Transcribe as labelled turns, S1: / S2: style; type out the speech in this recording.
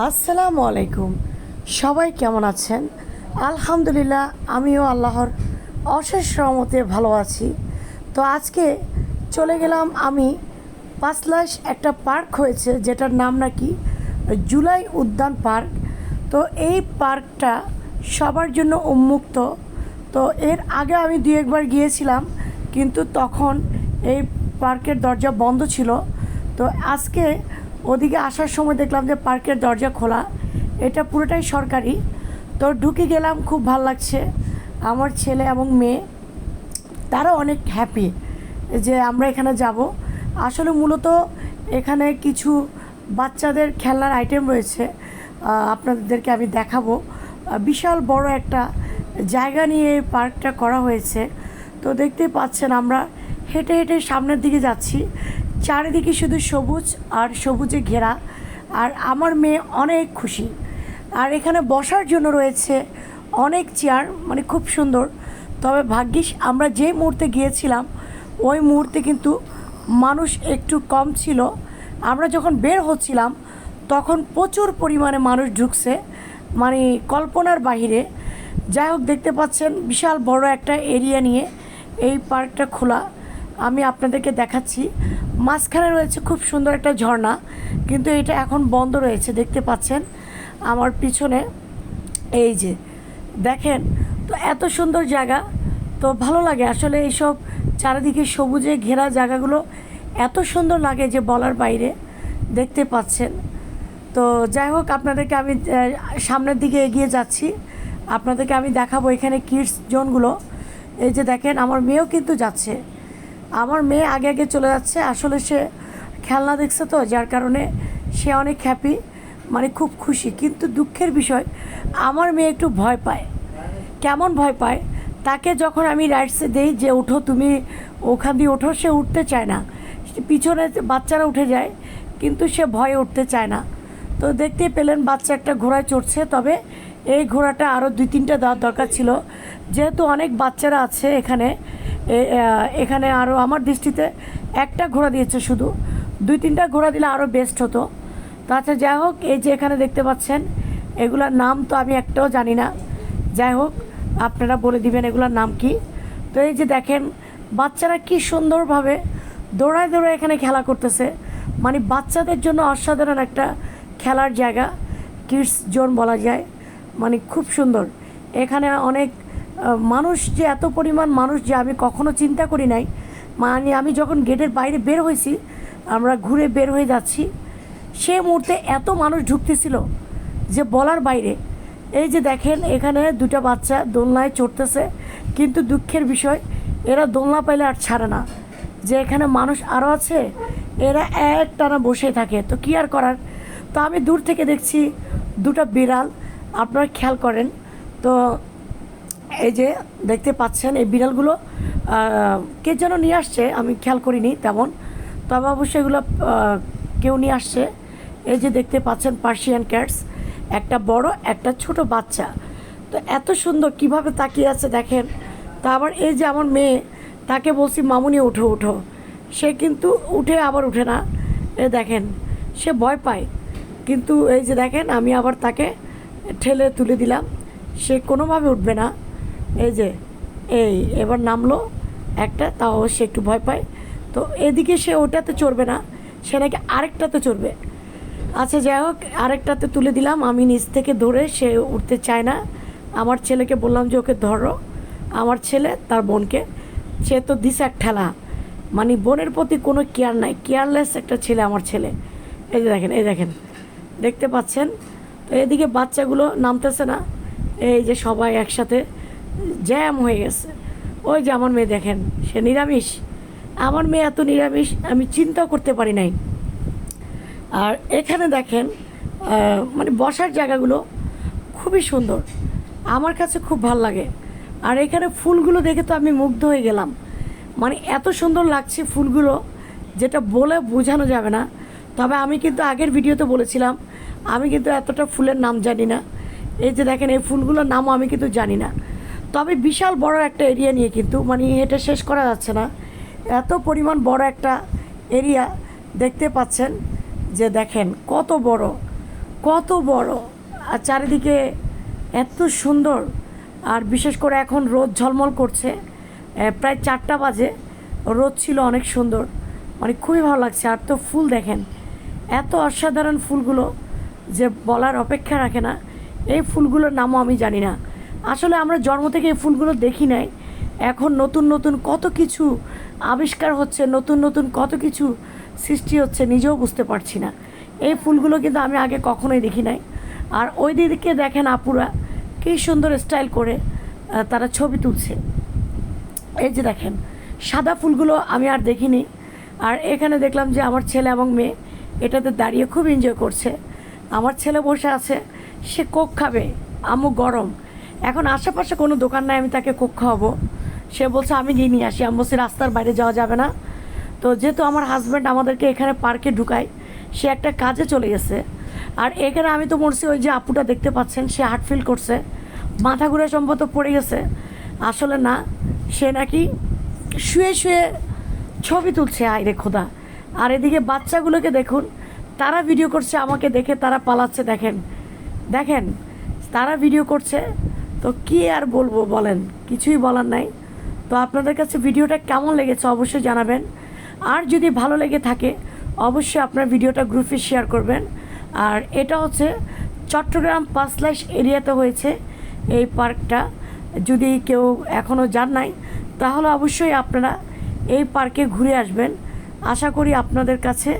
S1: আসসালামু আলাইকুম। সবাই কেমন আছেন? আলহামদুলিল্লাহ, আমিও আল্লাহর অশেষ রহমতে ভালো আছি। তো আজকে চলে গেলাম আমি পাঁচলাশ একটা পার্ক হয়েছে, যেটার নাম নাকি জুলাই উদ্যান পার্ক। তো এই পার্কটা সবার জন্য উন্মুক্ত। তো এর আগে আমি দু একবার গিয়েছিলাম, কিন্তু তখন এই পার্কের দরজা বন্ধ ছিল। তো আজকে ওদিকে আসার সময় দেখলাম যে পার্কের দরজা খোলা। এটা পুরোটাই সরকারি। তো ঢুকে গেলাম, খুব ভালো লাগছে। আমার ছেলে এবং মেয়ে, তারা অনেক হ্যাপি যে আমরা এখানে যাব। আসলে মূলত এখানে কিছু বাচ্চাদের খেলনার আইটেম রয়েছে। আপনাদেরকে আমি দেখাবো। বিশাল বড় একটা জায়গা নিয়ে এই পার্কটা করা হয়েছে। তো দেখতেই পাচ্ছেন আমরা, হেঁটে হেঁটে সামনের দিকে যাচ্ছি। চারিদিকে শুধু সবুজ আর সবুজে ঘেরা। আর আমার মেয়ে অনেক খুশি। আর এখানে বসার জন্য রয়েছে অনেক চেয়ার মানে খুব সুন্দর। তবে ভাগ্যিস আমরা যে মুহূর্তে গিয়েছিলাম, ওই মুহূর্তে কিন্তু মানুষ একটু কম ছিল। আমরা যখন বের হচ্ছিলাম, তখন প্রচুর পরিমাণে মানুষ ঢুকছে মানে কল্পনার বাহিরে। যাই হোক, দেখতে পাচ্ছেন বিশাল বড় একটা এরিয়া নিয়ে এই পার্কটা খোলা। আমি আপনাদেরকে দেখাচ্ছি। মাঝখানে রয়েছে খুব সুন্দর একটা ঝর্ণা, কিন্তু এটা এখন বন্ধ রয়েছে, দেখতে পাচ্ছেন। আমার পিছনে এই যে, দেখেন, তো এত সুন্দর জায়গা, তো ভালো লাগে। আসলে এইসব চারিদিকে সবুজে ঘেরা জায়গাগুলো এত সুন্দর লাগে যে বলার বাইরে, দেখতে পাচ্ছেন। তো যাই হোক, আপনাদেরকে আমি সামনের দিকে এগিয়ে যাচ্ছি। আপনাদেরকে আমি দেখাবো এখানে কিডস জোনগুলো। এই যে দেখেন, আমার মেয়েও কিন্তু যাচ্ছে। আমার মেয়ে আগে আগে চলে যাচ্ছে। আসলে সে খেলনা দেখছে তো, যার কারণে সে অনেক হ্যাপি মানে খুব খুশি। কিন্তু দুঃখের বিষয়, আমার মেয়ে একটু ভয় পায়। কেমন ভয় পায়? তাকে যখন আমি রাইডসে দেই যে, ওঠো তুমি, ওখান দিয়ে ওঠো, সে উঠতে চায় না। পিছনে বাচ্চারা উঠে যায়, কিন্তু সে ভয়ে উঠতে চায় না। তো দেখতেই পেলেন বাচ্চা একটা ঘোড়ায় চড়ছে। তবে এই ঘোড়াটা আরও দুই তিনটা দেওয়ার দরকার ছিল। যেহেতু অনেক বাচ্চারা আছে এখানে এখানে আরও আমার দৃষ্টিতে একটা ঘোড়া দিয়েছে শুধু। দুই, তিনটা ঘোড়া দিলে আরও বেস্ট হতো। তো আচ্ছা যাই হোক, এই যে এখানে দেখতে পাচ্ছেন, এগুলার নাম তো আমি একটাও জানি না। যাই হোক, আপনারা বলে দিবেন এগুলোর নাম কি। তো এই যে দেখেন, বাচ্চারা কি সুন্দরভাবে দৌড়ায় দৌড়ায় এখানে খেলা করতেছে। মানে বাচ্চাদের জন্য অসাধারণ একটা খেলার জায়গা কিডস জোন বলা যায়। মানে খুব সুন্দর। এখানে অনেক মানুষ যে এত পরিমাণ মানুষ যে আমি কখনো চিন্তা করি নাই। মানে আমি যখন গেটের বাইরে বের হয়েছি, আমরা ঘুরে বের হয়ে যাচ্ছি, সে মুহূর্তে এত মানুষ ঢুকতেছিল যে বলার বাইরে। এই যে দেখেন, এখানে দুটো বাচ্চা দোলনায় চড়তেছে, কিন্তু দুঃখের বিষয়, এরা দোলনা পাইলে আর ছাড়ে না। যে এখানে মানুষ আরও আছে, এরা এক টানা বসে থাকে। তো কী আর করার? তো আমি দূর থেকে দেখছি দুটো বিড়াল, আপনারা খেয়াল করেন। তো এই যে দেখতে পাচ্ছেন এই বিড়ালগুলো কে যেন নিয়ে আসছে, আমি খেয়াল করিনি তেমন। তবে অবশ্যই এগুলো কেউ নিয়ে আসছে। এই যে দেখতে পাচ্ছেন পার্সিয়ান ক্যাটস, একটা বড়, একটা ছোট বাচ্চা। তো এত সুন্দর কীভাবে তাকিয়ে আছে দেখেন। তা আবার এই যে আমার মেয়ে, তাকে বলছি, মামুনি উঠো উঠো সে কিন্তু উঠে আবার উঠে না। এ দেখেন, সে ভয় পায়। কিন্তু এই যে দেখেন, আমি আবার তাকে ঠেলে তুলে দিলাম। সে কোনোভাবে উঠবে না। এই যে, এই, এবার নামলো একটা, তাও সে একটু ভয় পায়। তো এদিকে সে ওটাতে চড়বে না, সে নাকি আরেকটাতে চড়বে। আচ্ছা যাই হোক, আরেকটাতে তুলে দিলাম। আমি নিচ থেকে ধরে সে উঠতে চায় না। আমার ছেলেকে বললাম যে ওকে ধরো। আমার ছেলে তার বোনকে। সে তো দিস এক ঠেলা। মানে বোনের প্রতি কোনো কেয়ার নাই। কেয়ারলেস একটা ছেলে আমার ছেলে। এই যে দেখেন, এই দেখেন। দেখতে পাচ্ছেন? তো এদিকে বাচ্চাগুলো নামতেছে না। এই যে সবাই একসাথে জ্যাম হয়ে গেছে। ওই যে আমার মেয়ে দেখেন, সে নিরামিষ। আমার মেয়ে এত নিরামিষ, আমি চিন্তাও করতে পারি নাই। আর এখানে দেখেন মানে বসার জায়গাগুলো খুবই সুন্দর। আমার কাছে খুব ভালো লাগে। আর এখানে ফুলগুলো দেখে তো আমি মুগ্ধ হয়ে গেলাম। মানে এত সুন্দর লাগছে ফুলগুলো, যেটা বলে বোঝানো যাবে না। তবে আমি কিন্তু আগের ভিডিওতে বলেছিলাম, আমি কিন্তু এতটা ফুলের নাম জানি না। এই যে দেখেন, এই ফুলগুলোর নামও আমি কিন্তু জানি না। তবে বিশাল বড় একটা এরিয়া নিয়ে কিন্তু মানে এটা শেষ করা যাচ্ছে না। এত পরিমাণ বড় একটা এরিয়া দেখতে পাচ্ছেন যে দেখেন, কত বড় কত বড়। আর চারিদিকে এত সুন্দর। আর বিশেষ করে এখন রোদ ঝলমল করছে। প্রায় চারটা বাজে। রোদ ছিল অনেক সুন্দর। মানে খুবই ভালো লাগছে। আর তো ফুল দেখেন, এত অসাধারণ ফুলগুলো যে বলার অপেক্ষা রাখে না। এই ফুলগুলোর নামও আমি জানি না। আসলে আমরা জন্ম থেকে এই ফুলগুলো দেখি নাই। এখন নতুন নতুন কত কিছু আবিষ্কার হচ্ছে, নতুন নতুন কত কিছু সৃষ্টি হচ্ছে, নিজেও বুঝতে পারছি না। এই ফুলগুলো কিন্তু আমি আগে কখনোই দেখি নাই। আর ওই দিকে দেখেন আপুরা, কী সুন্দর স্টাইল করে তারা ছবি তুলছে। এই যে দেখেন, সাদা ফুলগুলো আমি আর দেখিনি। আর এখানে দেখলাম যে আমার ছেলে এবং মেয়ে, এটাতে দাঁড়িয়ে খুব এনজয় করছে। আমার ছেলে বসে আছে, সে কোক খাবে, আমু গরম। এখন আশেপাশে কোনো দোকান নাই, আমি তাকে কোক খাওয়াবো। সে বলছে, আমি গিয়ে নিয়ে আসি। আমি বলছি, রাস্তার বাইরে যাওয়া যাবে না। তো যেহেতু আমার হাজব্যান্ড আমাদেরকে এখানে পার্কে ঢুকায়, সে একটা কাজে চলে গেছে। আর এখানে আমি তো মরছি, ওই যে আপুটা দেখতে পাচ্ছেন, সে হার্ট ফিল করছে। মাথা ঘুরে সম্ভবত পড়ে গেছে। আসলে না, সে নাকি শুয়ে শুয়ে ছবি তুলছে, আইরে খোদা। আর এদিকে বাচ্চাগুলোকে দেখুন, তারা ভিডিও করছে আমাকে দেখে, তারা পালাচ্ছে, দেখেন। দেখেন, তারা ভিডিও করছে তো কি আর বলব বলেন, কিছুই বলার নাই। তো আপনাদের কাছে ভিডিওটা কেমন লেগেছে অবশ্যই জানাবেন। আর যদি ভালো লেগে থাকে, অবশ্যই আপনার ভিডিওটা গ্রুপে শেয়ার করবেন। আর এটা হচ্ছে চট্টগ্রাম পাঁচলাইশ এরিয়াতে হয়েছে এই পার্কটা। যদি কেউ এখনও যান নাই, তাহলে অবশ্যই আপনারা এই পার্কে ঘুরে আসবেন। আশা করি আপনাদের কাছে